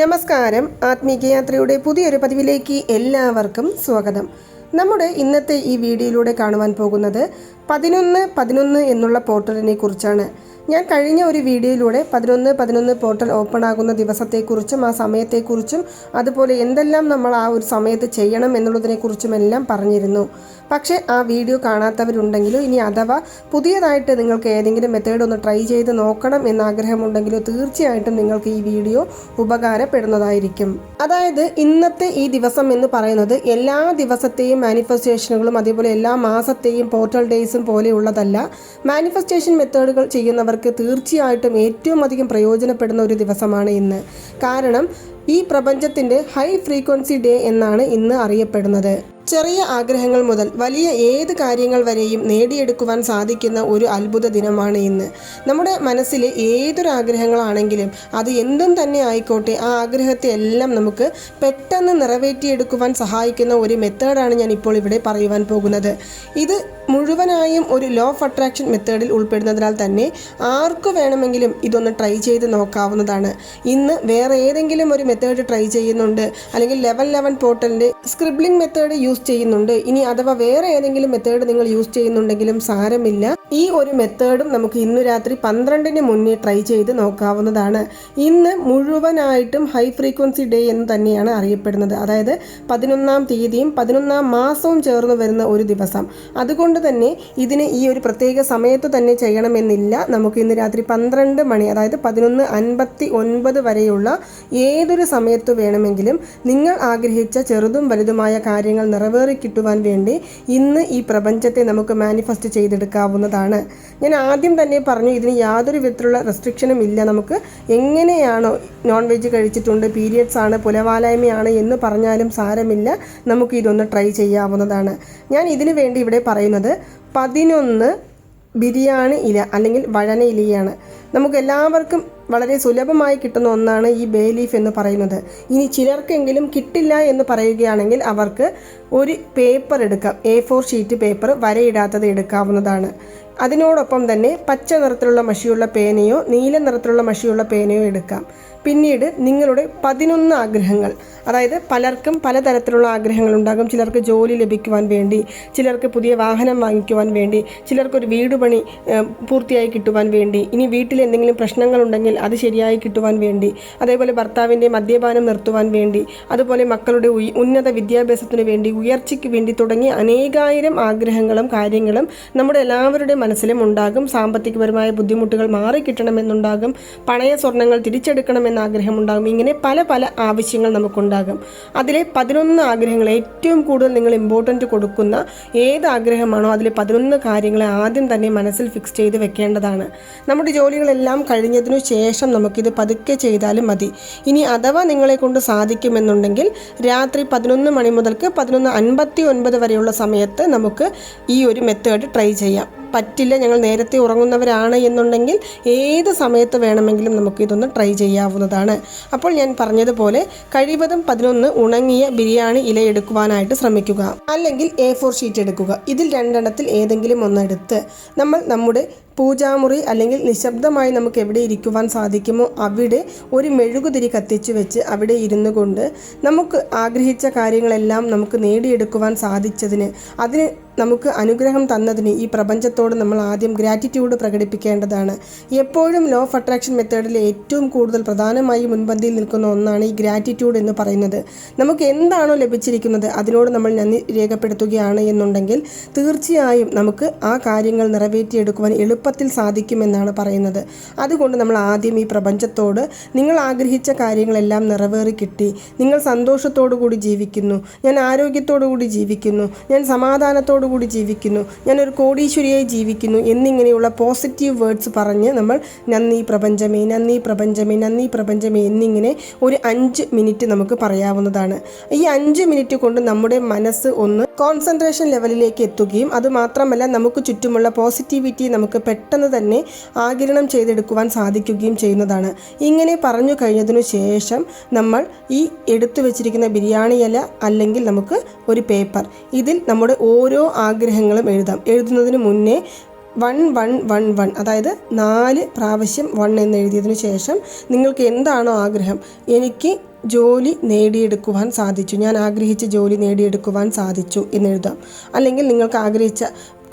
നമസ്കാരം. ആത്മീകയാത്രയുടെ പുതിയൊരു പതിവിലേക്ക് എല്ലാവർക്കും സ്വാഗതം. നമ്മുടെ ഇന്നത്തെ ഈ വീഡിയോയിലൂടെ കാണുവാൻ പോകുന്നത് പതിനൊന്ന് പതിനൊന്ന് എന്നുള്ള പോർട്ടലിനെ കുറിച്ചാണ്. ഞാൻ കഴിഞ്ഞ ഒരു വീഡിയോയിലൂടെ പതിനൊന്ന് പതിനൊന്ന് പോർട്ടൽ ഓപ്പൺ ആകുന്ന ദിവസത്തെക്കുറിച്ചും ആ സമയത്തെക്കുറിച്ചും അതുപോലെ എന്തെല്ലാം നമ്മൾ ആ ഒരു സമയത്ത് ചെയ്യണം എന്നുള്ളതിനെക്കുറിച്ചും എല്ലാം പറഞ്ഞിരുന്നു. പക്ഷേ ആ വീഡിയോ കാണാത്തവരുണ്ടെങ്കിലോ ഇനി അഥവാ പുതിയതായിട്ട് നിങ്ങൾക്ക് ഏതെങ്കിലും മെത്തേഡ് ഒന്ന് ട്രൈ ചെയ്ത് നോക്കണം എന്നാഗ്രഹമുണ്ടെങ്കിലോ തീർച്ചയായിട്ടും നിങ്ങൾക്ക് ഈ വീഡിയോ ഉപകാരപ്പെടുന്നതായിരിക്കും. അതായത് ഇന്നത്തെ ഈ ദിവസം എന്ന് പറയുന്നത് എല്ലാ ദിവസത്തെയും മാനിഫെസ്റ്റേഷനുകളും അതേപോലെ എല്ലാ മാസത്തെയും പോർട്ടൽ ഡേയ്സും പോലെയുള്ളതല്ല. മാനിഫെസ്റ്റേഷൻ മെത്തേഡുകൾ ചെയ്യുന്നവർക്ക് തീർച്ചയായിട്ടും ഏറ്റവും അധികം പ്രയോജനപ്പെടുന്ന ഒരു ദിവസമാണ് ഇന്ന്. കാരണം ഈ പ്രപഞ്ചത്തിന്റെ ഹൈ ഫ്രീക്വൻസി ഡേ എന്നാണ് ഇന്ന് അറിയപ്പെടുന്നത്. ചെറിയ ആഗ്രഹങ്ങൾ മുതൽ വലിയ ഏത് കാര്യങ്ങൾ വരെയും നേടിയെടുക്കുവാൻ സാധിക്കുന്ന ഒരു അത്ഭുത ദിനമാണ് ഇന്ന്. നമ്മുടെ മനസ്സിലെ ഏതൊരു ആഗ്രഹങ്ങളാണെങ്കിലും അത് എന്തും തന്നെ ആയിക്കോട്ടെ ആ ആഗ്രഹത്തെ എല്ലാം നമുക്ക് പെട്ടെന്ന് നിറവേറ്റിയെടുക്കുവാൻ സഹായിക്കുന്ന ഒരു മെത്തേഡാണ് ഞാൻ ഇപ്പോൾ ഇവിടെ പറയുവാൻ പോകുന്നത്. ഇത് മുഴുവനായും ഒരു ലോ ഓഫ് അട്രാക്ഷൻ മെത്തേഡിൽ ഉൾപ്പെടുന്നതിനാൽ തന്നെ ആർക്കു വേണമെങ്കിലും ഇതൊന്ന് ട്രൈ ചെയ്ത് നോക്കാവുന്നതാണ്. ഇന്ന് വേറെ ഏതെങ്കിലും ഒരു മെത്തേഡ് ട്രൈ ചെയ്യുന്നുണ്ട്. അല്ലെങ്കിൽ ലെവൽ ലെവൻ പോർട്ടലിന്റെ സ്ക്രിബ്ലിംഗ് മെത്തേഡ് യൂസ് ചെയ്യുന്നുണ്ട്. ഇനി അഥവാ വേറെ ഏതെങ്കിലും മെത്തേഡ് നിങ്ങൾ യൂസ് ചെയ്യുന്നുണ്ടെങ്കിലും സാരമില്ല. ഈ ഒരു മെത്തേഡും നമുക്ക് ഇന്ന് രാത്രി പന്ത്രണ്ടിന് മുന്നേ ട്രൈ ചെയ്ത് നോക്കാവുന്നതാണ്. ഇന്ന് മുഴുവനായിട്ടും ഹൈ ഫ്രീക്വൻസി ഡേ എന്ന് തന്നെയാണ് അറിയപ്പെടുന്നത്. അതായത് പതിനൊന്നാം തീയതിയും പതിനൊന്നാം മാസവും ചേർന്ന് വരുന്ന ഒരു ദിവസം. അതുകൊണ്ട് തന്നെ ഇതിന് ഈ ഒരു പ്രത്യേക സമയത്ത് തന്നെ ചെയ്യണമെന്നില്ല. നമുക്ക് ഇന്ന് രാത്രി പന്ത്രണ്ട് മണി അതായത് പതിനൊന്ന് അൻപത്തി ഒൻപത് വരെയുള്ള ഏതൊരു സമയത്ത് വേണമെങ്കിലും നിങ്ങൾ ആഗ്രഹിച്ച ചെറുതും വലുതുമായ കാര്യങ്ങൾ നിറവേറി കിട്ടുവാൻ വേണ്ടി ഇന്ന് ഈ പ്രപഞ്ചത്തെ നമുക്ക് മാനിഫെസ്റ്റ് ചെയ്തെടുക്കാവുന്നതാണ്. ഞാൻ ആദ്യം തന്നെ പറഞ്ഞു ഇതിന് യാതൊരു വിധത്തിലുള്ള റെസ്ട്രിക്ഷനും ഇല്ല നമുക്ക്. എങ്ങനെയാണോ നോൺ വെജ് കഴിച്ചിട്ടുണ്ട് പീരിയഡ്സ് ആണ് പുലവാലായ്മയാണ് എന്ന് പറഞ്ഞാലും സാരമില്ല. നമുക്ക് ഇതൊന്ന് ട്രൈ ചെയ്യാവുന്നതാണ്. ഞാൻ ഇതിനു വേണ്ടി ഇവിടെ പറയുന്നത് പതിനൊന്ന് ബിരിയാണി ഇല അല്ലെങ്കിൽ വഴന ഇലയാണ്. നമുക്ക് എല്ലാവർക്കും വളരെ സുലഭമായി കിട്ടുന്ന ഒന്നാണ് ഈ ബേ ലീഫ് എന്ന് പറയുന്നത്. ഇനി ചിലർക്കെങ്കിലും കിട്ടില്ല എന്ന് പറയുകയാണെങ്കിൽ അവർക്ക് ഒരു പേപ്പർ എടുക്കാം. എ ഫോർ ഷീറ്റ് പേപ്പർ വരയിടാത്തത് എടുക്കാവുന്നതാണ്. അതിനോടൊപ്പം തന്നെ പച്ച നിറത്തിലുള്ള മഷിയുള്ള പേനയോ നീല നിറത്തിലുള്ള മഷിയുള്ള പേനയോ എടുക്കാം. പിന്നീട് നിങ്ങളുടെ പതിനൊന്ന് ആഗ്രഹങ്ങൾ. അതായത് പലർക്കും പലതരത്തിലുള്ള ആഗ്രഹങ്ങൾ ഉണ്ടാകും. ചിലർക്ക് ജോലി ലഭിക്കുവാൻ വേണ്ടി ചിലർക്ക് പുതിയ വാഹനം വാങ്ങിക്കുവാൻ വേണ്ടി ചിലർക്കൊരു വീട് പണി പൂർത്തിയായി കിട്ടുവാൻ വേണ്ടി ഇനി വീട്ടിൽ എന്തെങ്കിലും പ്രശ്നങ്ങളുണ്ടെങ്കിൽ അത് ശരിയായി കിട്ടുവാൻ വേണ്ടി അതേപോലെ ഭർത്താവിന്റെ മദ്യപാനം നിർത്തുവാൻ വേണ്ടി അതുപോലെ മക്കളുടെ ഉന്നത വിദ്യാഭ്യാസത്തിന് വേണ്ടി ഉയർച്ചയ്ക്ക് വേണ്ടി തുടങ്ങി അനേകായിരം ആഗ്രഹങ്ങളും കാര്യങ്ങളും നമ്മുടെ എല്ലാവരുടെ മനസ്സിലും ഉണ്ടാകും. സാമ്പത്തികപരമായ ബുദ്ധിമുട്ടുകൾ മാറിക്കിട്ടണമെന്നുണ്ടാകും. പണയ സ്വർണങ്ങൾ തിരിച്ചെടുക്കണമെന്ന് ആഗ്രഹമുണ്ടാകും. ഇങ്ങനെ പല പല ആവശ്യങ്ങൾ നമുക്കുണ്ടാകും. അതിലെ പതിനൊന്ന് ആഗ്രഹങ്ങൾ ഏറ്റവും കൂടുതൽ നിങ്ങൾ ഇമ്പോർട്ടന്റ് കൊടുക്കുന്ന ഏത് ആഗ്രഹമാണോ അതിലെ പതിനൊന്ന് കാര്യങ്ങളെ ആദ്യം തന്നെ മനസ്സിൽ ഫിക്സ് ചെയ്ത് വെക്കേണ്ടതാണ്. നമ്മുടെ ജോലികളെല്ലാം കഴിഞ്ഞതിനു ശേഷം നമുക്കിത് പതുക്കെ ചെയ്താലും മതി. ഇനി അഥവാ നിങ്ങളെ കൊണ്ട് സാധിക്കുമെന്നുണ്ടെങ്കിൽ രാത്രി പതിനൊന്ന് മണി മുതൽക്ക് പതിനൊന്ന് അൻപത്തി ഒൻപത് വരെയുള്ള സമയത്ത് നമുക്ക് ഈ ഒരു മെത്തേഡ് ട്രൈ ചെയ്യാം. പറ്റില്ല ഞങ്ങൾ നേരത്തെ ഉറങ്ങുന്നവരാണ് എന്നുണ്ടെങ്കിൽ ഏത് സമയത്ത് വേണമെങ്കിലും നമുക്ക് ഇതൊന്ന് ട്രൈ ചെയ്യാവുന്നതാണ്. അപ്പോൾ ഞാൻ പറഞ്ഞതുപോലെ കഴിവതും പതിനൊന്ന് ഉണങ്ങിയ ബിരിയാണി ഇല എടുക്കുവാനായിട്ട് ശ്രമിക്കുക. അല്ലെങ്കിൽ എ ഫോർ ഷീറ്റ് എടുക്കുക. ഇതിൽ രണ്ടെണ്ണത്തിൽ ഏതെങ്കിലും ഒന്നെടുത്ത് നമ്മൾ നമ്മുടെ പൂജാമുറി അല്ലെങ്കിൽ നിശബ്ദമായി നമുക്ക് എവിടെ ഇരിക്കുവാൻ സാധിക്കുമോ അവിടെ ഒരു മെഴുകുതിരി കത്തിച്ചു വെച്ച് അവിടെ ഇരുന്നു കൊണ്ട് നമുക്ക് ആഗ്രഹിച്ച കാര്യങ്ങളെല്ലാം നമുക്ക് നേടിയെടുക്കുവാൻ സാധിച്ചതിന് അതിന് നമുക്ക് അനുഗ്രഹം തന്നതിന് ഈ പ്രപഞ്ചത്തോട് നമ്മൾ ആദ്യം ഗ്രാറ്റിറ്റ്യൂഡ് പ്രകടിപ്പിക്കേണ്ടതാണ്. എപ്പോഴും ലോ ഓഫ് അട്രാക്ഷൻ മെത്തേഡിൽ ഏറ്റവും കൂടുതൽ പ്രധാനമായി മുൻപന്തിയിൽ നിൽക്കുന്ന ഒന്നാണ് ഈ ഗ്രാറ്റിറ്റ്യൂഡ് എന്ന് പറയുന്നത്. നമുക്ക് എന്താണോ ലഭിച്ചിരിക്കുന്നത് അതിനോട് നമ്മൾ നന്ദി രേഖപ്പെടുത്തുകയാണ് എന്നുണ്ടെങ്കിൽ തീർച്ചയായും നമുക്ക് ആ കാര്യങ്ങൾ നിറവേറ്റിയെടുക്കുവാൻ എളുപ്പത്തിൽ സാധിക്കുമെന്നാണ് പറയുന്നത്. അതുകൊണ്ട് നമ്മൾ ആദ്യം ഈ പ്രപഞ്ചത്തോട് നിങ്ങൾ ആഗ്രഹിച്ച കാര്യങ്ങളെല്ലാം നിറവേറി കിട്ടി. നിങ്ങൾ സന്തോഷത്തോടു കൂടി ജീവിക്കുന്നു. ഞാൻ ആരോഗ്യത്തോടു കൂടി ജീവിക്കുന്നു. ഞാൻ സമാധാനത്തോടു കൂടി ജീവിക്കുന്നു. ഞാൻ ഒരു കോടീശ്വരിയായി ജീവിക്കുന്നു എന്നിങ്ങനെയുള്ള പോസിറ്റീവ് വേർഡ്സ് പറഞ്ഞ് നമ്മൾ നന്ദി പ്രപഞ്ചമേ നന്ദി പ്രപഞ്ചമേ നന്ദി പ്രപഞ്ചമേ എന്നിങ്ങനെ ഒരു അഞ്ച് മിനിറ്റ് നമുക്ക് പറയാവുന്നതാണ്. ഈ അഞ്ച് മിനിറ്റ് കൊണ്ട് നമ്മുടെ മനസ്സ് ഒന്ന് കോൺസെൻട്രേഷൻ ലെവലിലേക്ക് എത്തുകയും അതുമാത്രമല്ല നമുക്ക് ചുറ്റുമുള്ള പോസിറ്റിവിറ്റി നമുക്ക് പെട്ടെന്ന് തന്നെ ആകിരണം ചെയ്തെടുക്കുവാൻ സാധിക്കുകയും ചെയ്യുന്നതാണ്. ഇങ്ങനെ പറഞ്ഞു കഴിഞ്ഞതിനു ശേഷം നമ്മൾ ഈ എടുത്തു വെച്ചിരിക്കുന്ന ബിരിയാണി ഇല അല്ലെങ്കിൽ നമുക്ക് ഒരു പേപ്പർ ഇതിൽ നമ്മുടെ ഓരോ ആഗ്രഹങ്ങളും എഴുതാം. എഴുതുന്നതിന് മുന്നേ വൺ വൺ വൺ വൺ അതായത് നാല് പ്രാവശ്യം വൺ എന്ന് എഴുതിയതിനു ശേഷം നിങ്ങൾക്ക് എന്താണോ ആഗ്രഹം എനിക്ക് ജോലി നേടിയെടുക്കുവാൻ സാധിച്ചു. ഞാൻ ആഗ്രഹിച്ച ജോലി നേടിയെടുക്കുവാൻ സാധിച്ചു എന്നെഴുതാം അല്ലെങ്കിൽ നിങ്ങൾക്ക് ആഗ്രഹിച്ച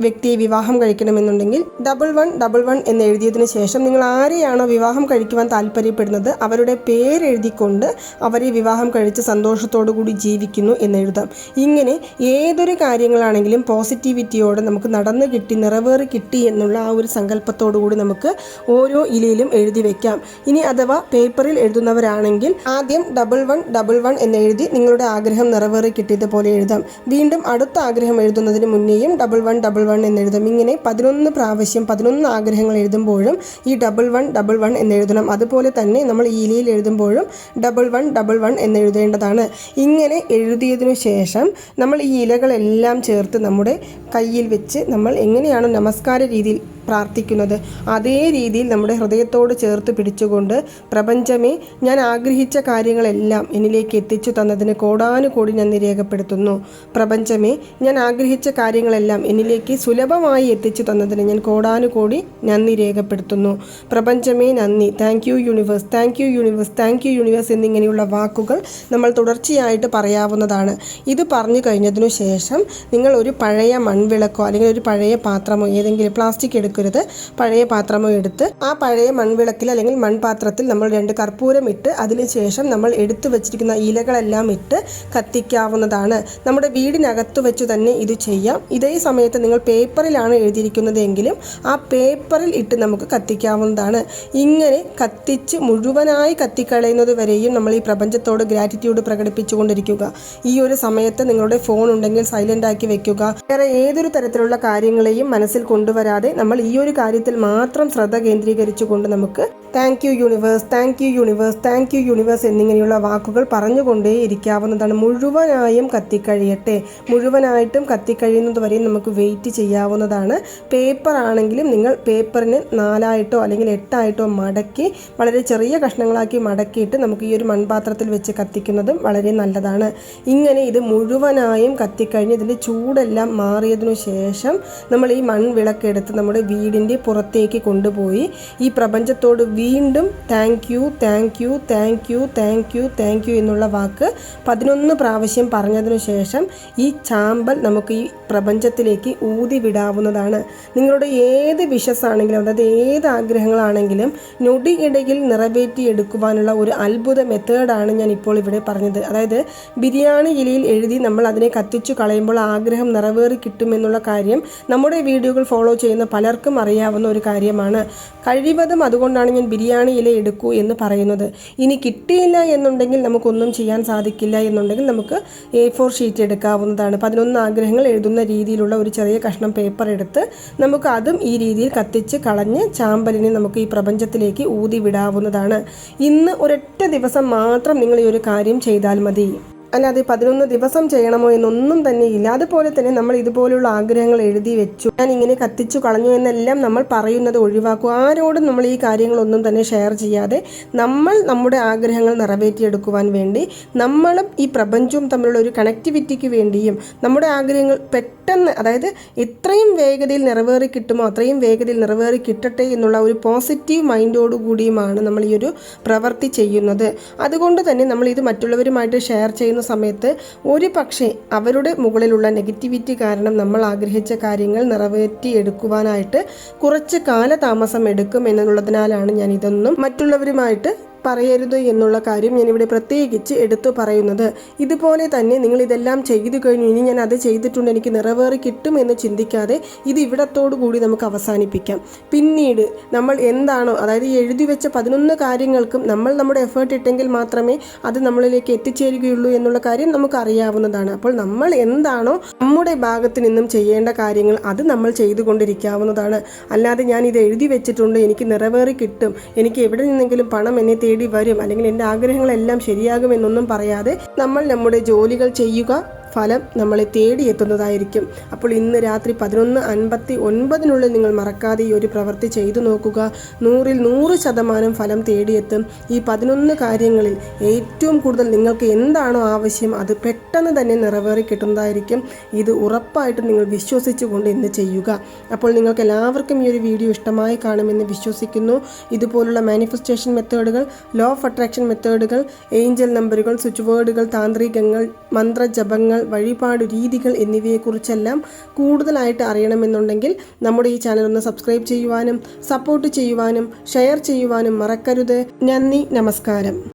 വ്യക്തിയെ വിവാഹം കഴിക്കണമെന്നുണ്ടെങ്കിൽ ഡബിൾ വൺ ഡബിൾ വൺ എന്ന് എഴുതിയതിന് ശേഷം നിങ്ങൾ ആരെയാണോ വിവാഹം കഴിക്കുവാൻ താല്പര്യപ്പെടുന്നത് അവരുടെ പേരെഴുതിക്കൊണ്ട് അവരെ വിവാഹം കഴിച്ച് സന്തോഷത്തോടു കൂടി ജീവിക്കുന്നു എന്ന് എഴുതാം. ഇങ്ങനെ ഏതൊരു കാര്യങ്ങളാണെങ്കിലും പോസിറ്റിവിറ്റിയോടെ നമുക്ക് നടന്നു കിട്ടി നിറവേറി കിട്ടി എന്നുള്ള ആ ഒരു സങ്കല്പത്തോടു കൂടി നമുക്ക് ഓരോ ഇലയിലും എഴുതി വെക്കാം. ഇനി അഥവാ പേപ്പറിൽ എഴുതുന്നവരാണെങ്കിൽ ആദ്യം ഡബിൾ വൺ ഡബിൾ വൺ എന്ന് എഴുതി നിങ്ങളുടെ ആഗ്രഹം നിറവേറി കിട്ടിയതുപോലെ എഴുതാം. വീണ്ടും അടുത്ത ആഗ്രഹം എഴുതുന്നതിന് മുന്നേയും ഡബിൾ വൺ ഡബിൾ വൺ എന്നെഴുതും ഇങ്ങനെ പതിനൊന്ന് പ്രാവശ്യം പതിനൊന്ന് ആഗ്രഹങ്ങൾ എഴുതുമ്പോഴും ഈ ഡബിൾ വൺ ഡബിൾ വൺ എന്നെഴുതണം അതുപോലെ തന്നെ നമ്മൾ ഈ ഇലയിൽ എഴുതുമ്പോഴും ഡബിൾ വൺ ഡബിൾ വൺ എന്നെഴുതേണ്ടതാണ് ഇങ്ങനെ എഴുതിയതിനു ശേഷം നമ്മൾ ഈ ഇലകളെല്ലാം ചേർത്ത് നമ്മുടെ കയ്യിൽ വെച്ച് നമ്മൾ എങ്ങനെയാണ് നമസ്കാര രീതിയിൽ പ്രാർത്ഥിക്കുന്നത്. അതേ രീതിയിൽ നമ്മുടെ ഹൃദയത്തോട് ചേർത്ത് പിടിച്ചുകൊണ്ട് പ്രപഞ്ചമേ ഞാൻ ആഗ്രഹിച്ച കാര്യങ്ങളെല്ലാം എന്നിലേക്ക് എത്തിച്ചു തന്നതിന് കോടാനുകോടി നന്ദി രേഖപ്പെടുത്തുന്നു. പ്രപഞ്ചമേ ഞാൻ ആഗ്രഹിച്ച കാര്യങ്ങളെല്ലാം എന്നിലേക്ക് സുലഭമായി എത്തിച്ചു തന്നതിന് ഞാൻ കോടാനുകോടി നന്ദി രേഖപ്പെടുത്തുന്നു. പ്രപഞ്ചമേ നന്ദി. Thank you universe thank you universe thank you universe എന്നിങ്ങനെയുള്ള വാക്കുകൾ നമ്മൾ തുടർച്ചയായിട്ട് പറയാവുന്നതാണ്. ഇത് പറഞ്ഞു കഴിഞ്ഞതിനു ശേഷം നിങ്ങൾ ഒരു പഴയ മൺവിളക്കോ അല്ലെങ്കിൽ ഒരു പഴയ പാത്രമോ ഏതെങ്കിലും പ്ലാസ്റ്റിക് എടുക്കരുത് പഴയ പാത്രമോ എടുത്ത് ആ പഴയ മൺവിളക്കിൽ അല്ലെങ്കിൽ മൺപാത്രത്തിൽ നമ്മൾ രണ്ട് കർപ്പൂരം ഇട്ട് അതിനുശേഷം നമ്മൾ എടുത്തു വെച്ചിരിക്കുന്ന ഇലകളെല്ലാം ഇട്ട് കത്തിക്കാവുന്നതാണ്. നമ്മുടെ വീടിനകത്ത് വെച്ച് തന്നെ ഇത് ചെയ്യാം. ഇതേ സമയത്ത് നിങ്ങൾ പേപ്പറിലാണ് എഴുതിയിരിക്കുന്നതെങ്കിലും ആ പേപ്പറിൽ ഇട്ട് നമുക്ക് കത്തിക്കാവുന്നതാണ്. ഇങ്ങനെ കത്തിച്ച് മുഴുവനായി കത്തിക്കളയുന്നത് വരെയും നമ്മൾ ഈ പ്രപഞ്ചത്തോട് ഗ്രാറ്റിറ്റ്യൂഡ് പ്രകടിപ്പിച്ചുകൊണ്ടിരിക്കുക. ഈ ഒരു സമയത്ത് നിങ്ങളുടെ ഫോൺ ഉണ്ടെങ്കിൽ സൈലന്റ് ആക്കി വെക്കുക. വേറെ ഏതൊരു തരത്തിലുള്ള കാര്യങ്ങളെയും മനസ്സിൽ കൊണ്ടുവരാതെ നമ്മൾ ഈ ഒരു കാര്യത്തിൽ മാത്രം ശ്രദ്ധ കേന്ദ്രീകരിച്ചു കൊണ്ട് നമുക്ക് thank you universe thank you universe thank you universe എന്നിങ്ങനെയുള്ള വാക്കുകൾ പറഞ്ഞുകൊണ്ടേ ഇരിക്കാവുന്നതാണ്. മുഴുവനായും കത്തിക്കഴിയട്ടെ. മുഴുവനായിട്ടും കത്തിക്കഴിയുന്നത് വരെയും നമുക്ക് വെയിറ്റ് ചെയ്യാവുന്നതാണ്. പേപ്പർ ആണെങ്കിലും നിങ്ങൾ പേപ്പറിന് നാലായിട്ടോ അല്ലെങ്കിൽ എട്ടായിട്ടോ മടക്കി വളരെ ചെറിയ കഷ്ണങ്ങളാക്കി മടക്കിയിട്ട് നമുക്ക് ഈ ഒരു മൺപാത്രത്തിൽ വെച്ച് കത്തിക്കുന്നതും വളരെ നല്ലതാണ്. ഇങ്ങനെ ഇത് മുഴുവനായും കത്തിക്കഴിഞ്ഞ് ഇതിന്റെ ചൂടെല്ലാം മാറിയതിനു ശേഷം നമ്മൾ ഈ മൺവിളക്കെടുത്ത് നമ്മുടെ വീടിന്റെ പുറത്തേക്ക് കൊണ്ടുപോയി ഈ പ്രപഞ്ചത്തോട് വീണ്ടും thank you thank you thank you thank you thank you എന്നുള്ള വാക്ക് പതിനൊന്ന് പ്രാവശ്യം പറഞ്ഞതിനു ശേഷം ഈ ചാമ്പൽ നമുക്ക് ഈ പ്രപഞ്ചത്തിലേക്ക് ഊതി വിടാവുന്നതാണ്. നിങ്ങളുടെ ഏത് വിഷസ് ആണെങ്കിലും അതായത് ഏത് ആഗ്രഹങ്ങളാണെങ്കിലും നൊടിയിടയിൽ നിറവേറ്റിയെടുക്കുവാനുള്ള ഒരു അത്ഭുത മെത്തേഡാണ് ഞാൻ ഇപ്പോൾ ഇവിടെ പറഞ്ഞത്. അതായത് ബിരിയാണി ഇലയിൽ എഴുതി നമ്മൾ അതിനെ കത്തിച്ചു കളയുമ്പോൾ ആഗ്രഹം നിറവേറി കിട്ടുമെന്നുള്ള കാര്യം നമ്മുടെ വീഡിയോകൾ ഫോളോ ചെയ്യുന്ന പലർക്കും അറിയാവുന്ന ഒരു കാര്യമാണ്. കഴിവതും അതുകൊണ്ടാണ് ഞാൻ ബിരിയാണി ഇല എടുക്കൂ എന്ന് പറയുന്നത്. ഇനി കിട്ടിയില്ല എന്നുണ്ടെങ്കിൽ നമുക്കൊന്നും ചെയ്യാൻ സാധിക്കില്ല എന്നുണ്ടെങ്കിൽ നമുക്ക് എ ഫോർ ഷീറ്റ് എടുക്കാവുന്നതാണ്. പതിനൊന്ന് ആഗ്രഹങ്ങൾ എഴുതുന്ന രീതിയിലുള്ള ഒരു ചെറിയ കഷ്ണം പേപ്പർ എടുത്ത് നമുക്ക് അതും ഈ രീതിയിൽ കത്തിച്ച് കളഞ്ഞ് ചാമ്പലിനെ നമുക്ക് ഈ പ്രപഞ്ചത്തിലേക്ക് ഊതി വിടാവുന്നതാണ്. ഇന്ന് ഒരൊറ്റ ദിവസം മാത്രം നിങ്ങൾ ഈ ഒരു കാര്യം ചെയ്താൽ മതി. അല്ലാതെ പതിനൊന്ന് ദിവസം ചെയ്യണമോ എന്നൊന്നും തന്നെ ഇല്ല. അതുപോലെ തന്നെ നമ്മൾ ഇതുപോലുള്ള ആഗ്രഹങ്ങൾ എഴുതി വെച്ചു. ഞാൻ ഇങ്ങനെ കത്തിച്ചു കളഞ്ഞു എന്നെല്ലാം നമ്മൾ പറയുന്നത് ഒഴിവാക്കും. ആരോടും നമ്മൾ ഈ കാര്യങ്ങളൊന്നും തന്നെ ഷെയർ ചെയ്യാതെ നമ്മൾ നമ്മുടെ ആഗ്രഹങ്ങൾ നിറവേറ്റിയെടുക്കുവാൻ വേണ്ടി നമ്മളും ഈ പ്രപഞ്ചവും തമ്മിലുള്ള ഒരു കണക്ടിവിറ്റിക്ക് വേണ്ടിയും നമ്മുടെ ആഗ്രഹങ്ങൾ പെട്ടെന്ന് അതായത് എത്രയും വേഗതയിൽ നിറവേറി കിട്ടുമോ അത്രയും വേഗതയിൽ നിറവേറി കിട്ടട്ടെ എന്നുള്ള ഒരു പോസിറ്റീവ് മൈൻഡോടുകൂടിയുമാണ് നമ്മൾ ഈ ഒരു പ്രവൃത്തി ചെയ്യുന്നത്. അതുകൊണ്ട് തന്നെ നമ്മൾ ഇത് മറ്റുള്ളവരുമായിട്ട് ഷെയർ ചെയ്യുന്ന സമയത്ത് ഒരു പക്ഷേ അവരുടെ മുകളിലുള്ള നെഗറ്റിവിറ്റി കാരണം നമ്മൾ ആഗ്രഹിച്ച കാര്യങ്ങൾ നിറവേറ്റിയെടുക്കുവാനായിട്ട് കുറച്ച് കാലതാമസം എടുക്കും എന്നുള്ളതിനാലാണ് ഞാൻ ഇതൊന്നും മറ്റുള്ളവരുമായിട്ട് പറയരുത് എന്നുള്ള കാര്യം ഞാനിവിടെ പ്രത്യേകിച്ച് എടുത്തു പറയുന്നത്. ഇതുപോലെ തന്നെ നിങ്ങൾ ഇതെല്ലാം ചെയ്തു കഴിഞ്ഞു. ഇനി ഞാൻ അത് ചെയ്തിട്ടുണ്ട്. എനിക്ക് നിറവേറി കിട്ടും എന്ന് ചിന്തിക്കാതെ ഇത് ഇവിടത്തോടു കൂടി നമുക്ക് അവസാനിപ്പിക്കാം. പിന്നീട് നമ്മൾ എന്താണോ അതായത് എഴുതി വെച്ച പതിനൊന്ന് കാര്യങ്ങൾക്കും നമ്മൾ നമ്മുടെ എഫേർട്ട് ഇട്ടെങ്കിൽ മാത്രമേ അത് നമ്മളിലേക്ക് എത്തിച്ചേരുകയുള്ളൂ എന്നുള്ള കാര്യം നമുക്ക് അറിയാവുന്നതാണ്. അപ്പോൾ നമ്മൾ എന്താണോ നമ്മുടെ ഭാഗത്ത് നിന്നും ചെയ്യേണ്ട കാര്യങ്ങൾ അത് നമ്മൾ ചെയ്തുകൊണ്ടിരിക്കാവുന്നതാണ്. അല്ലാതെ ഞാൻ ഇത് എഴുതി വെച്ചിട്ടുണ്ട്. എനിക്ക് നിറവേറി കിട്ടും. എനിക്ക് എവിടെ നിന്നെങ്കിലും പണം എന്നെ തേടി വരും. അല്ലെങ്കിൽ എന്റെ ആഗ്രഹങ്ങളെല്ലാം ശരിയാകുമെന്നൊന്നും പറയാതെ നമ്മൾ നമ്മുടെ ജോലികൾ ചെയ്യുക ഫലം നമ്മളെ തേടിയെത്തുന്നതായിരിക്കും അപ്പോൾ ഇന്ന് രാത്രി പതിനൊന്ന് അൻപത്തി ഒൻപതിനുള്ളിൽ നിങ്ങൾ മറക്കാതെ ഈ ഒരു പ്രവൃത്തി ചെയ്തു നോക്കുക. നൂറിൽ നൂറ് ശതമാനം ഫലം തേടിയെത്തും. ഈ പതിനൊന്ന് കാര്യങ്ങളിൽ ഏറ്റവും കൂടുതൽ നിങ്ങൾക്ക് എന്താണോ ആവശ്യം അത് പെട്ടെന്ന് തന്നെ നിറവേറി കിട്ടുന്നതായിരിക്കും. ഇത് ഉറപ്പായിട്ടും നിങ്ങൾ വിശ്വസിച്ചുകൊണ്ട് ഇന്ന് ചെയ്യുക. അപ്പോൾ നിങ്ങൾക്ക് എല്ലാവർക്കും ഈ ഒരു വീഡിയോ ഇഷ്ടമായി കാണുമെന്ന് വിശ്വസിക്കുന്നു. ഇതുപോലുള്ള മാനിഫെസ്റ്റേഷൻ മെത്തേഡുകൾ ലോ ഓഫ് അട്രാക്ഷൻ മെത്തേഡുകൾ ഏഞ്ചൽ നമ്പറുകൾ സ്വിച്ച് വേർഡുകൾ താന്ത്രികങ്ങൾ മന്ത്രജപങ്ങൾ വഴിപാട് രീതികൾ എന്നിവയെക്കുറിച്ചെല്ലാം കൂടുതലായിട്ട് അറിയണമെന്നുണ്ടെങ്കിൽ നമ്മുടെ ഈ ചാനൽ ഒന്ന് സബ്സ്ക്രൈബ് ചെയ്യുവാനും സപ്പോർട്ട് ചെയ്യുവാനും ഷെയർ ചെയ്യുവാനും മറക്കരുത്. നന്ദി നമസ്കാരം.